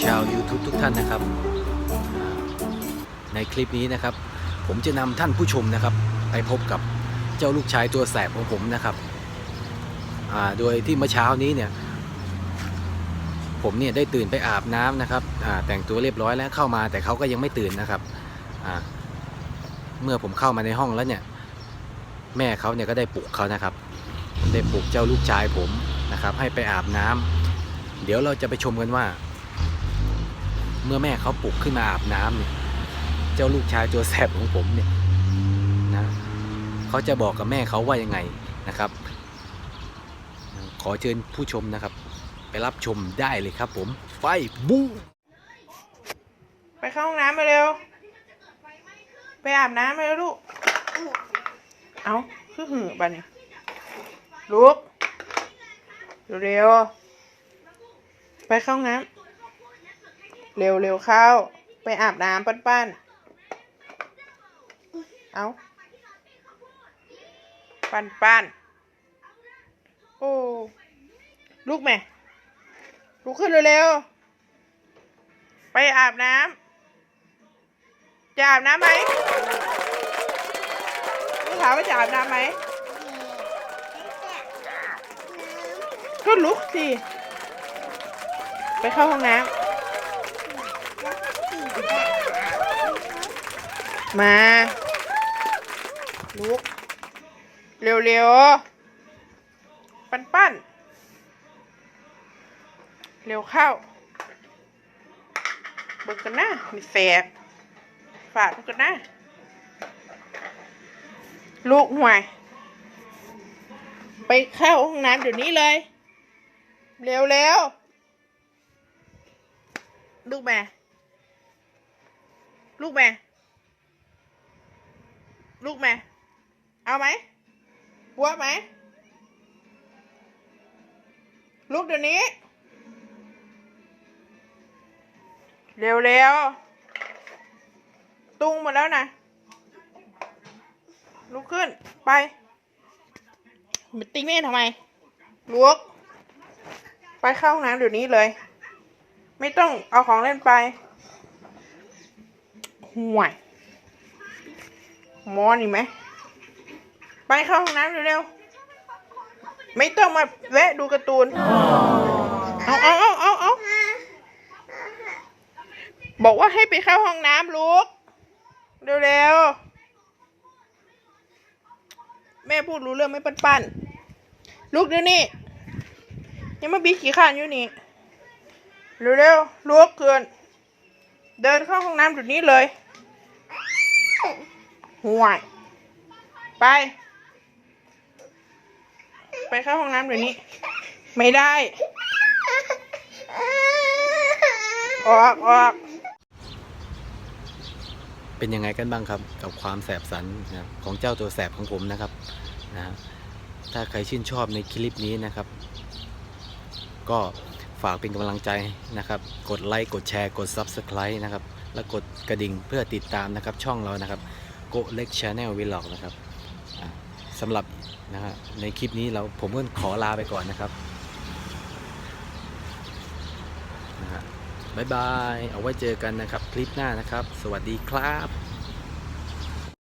ชาว YouTube ทุกท่านนะครับ ในคลิปนี้นะครับ ผมจะนำท่านผู้ชมนะครับ ไปพบกับเจ้าลูกชายตัวแสบของผมนะครับโดยที่เมื่อเช้านี้เนี่ย ผมเนี่ยได้ตื่นไปอาบน้ำนะครับแต่งตัวเรียบร้อยแล้วเข้ามาแต่เขาก็ยังไม่ตื่นนะครับเมื่อผมเข้ามาในห้องแล้วเนี่ย แม่เขาเนี่ยก็ได้ปลุกเขานะครับได้ปลุกเจ้าลูกชายผมนะครับ ให้ไปอาบน้ำเดี๋ยวเราจะไปชมกันว่า เมื่อแม่เขาปลุกขึ้นมาอาบน้ำเนี่ย เจ้าลูกชายตัวแสบของผมเนี่ยนะเขาจะบอกกับแม่เขาว่ายังไงนะครับ ขอเชิญผู้ชมนะครับ ไปรับชมได้เลยครับผมไฟบูไปเข้าห้องน้ำไปเร็ว ไปอาบน้ำไปแล้วลูก เอาคือหือบัดนลุกเร็วไปเข้าห้องน้ำ เร็วเร็วๆเข้า ไปอาบน้ำปั้นปั้นๆเอาปั้นปั้นโอ้ลูกแม่ลุกขึ้นเร็วๆ ไปอาบน้ำ จะอาบน้ำไหมลูกถามว่าจะอาบน้ำไหมก็ลุกสิ ไปเข้าห้องน้ำ มา ลุก เร็วๆ ปั้นปั้นๆเร็วเข้า เบิกกันนะมีแสบฝาดกกันนะ ลูกห่วย ไปเข้าห้องน้ำเดี๋ยวนี้เลย เร็วเร็วลูกแม่ ลูกแม่ ลูกแม่เอาไหมบัวไหมลูกเดี๋ยวนี้ เร็วเร็วตุ้งหมดแล้วนะลุกขึ้น ไปมาติ้งแม่ทำไมลุกไปเข้าห้องน้ำเดี๋ยวนี้เลย ไม่ต้องเอาของเล่นไปห่วย มอนี่ไหม ไปเข้าห้องน้ำเร็วๆ ไม่ต้องมาแวะดูการ์ตูน เอาเอาเอาเอาเอาบอกว่าให้ไปเข้าห้องน้ำลูก เร็วๆ แม่พูดรู้เรื่องไหม่ปั้นปั้นๆ ลูกเดี๋ยวนี้ยังมาบีขี่ข้านอยู่นี่ เร็วๆลุกเกิน เดินเข้าห้องน้ำเดี๋ยวนี้เลย ห่วย ไป ไปเข้าห้องน้ำเดี๋ยวนี้ ไม่ได้ ออกออกเป็นยังไงกันบ้างครับ กับความแสบสันนะครับของเจ้าตัวแสบของผมนะครับนะถ้าใครชื่นชอบในคลิปนี้นะครับ ก็ฝากเป็นกำลังใจนะครับ กดไลค์ กดแชร์ กด Subscribe นะครับ และกดกระดิ่งเพื่อติดตามนะครับช่องเรานะครับ โกเล็กชาแนลวิลล็อกนะครับสำหรับนะฮะในคลิปนี้เราผมก็ขอลาไปก่อนนะครับนะฮะบ๊ายบาย เอาไว้เจอกันนะครับ คลิปหน้านะครับ สวัสดีครับ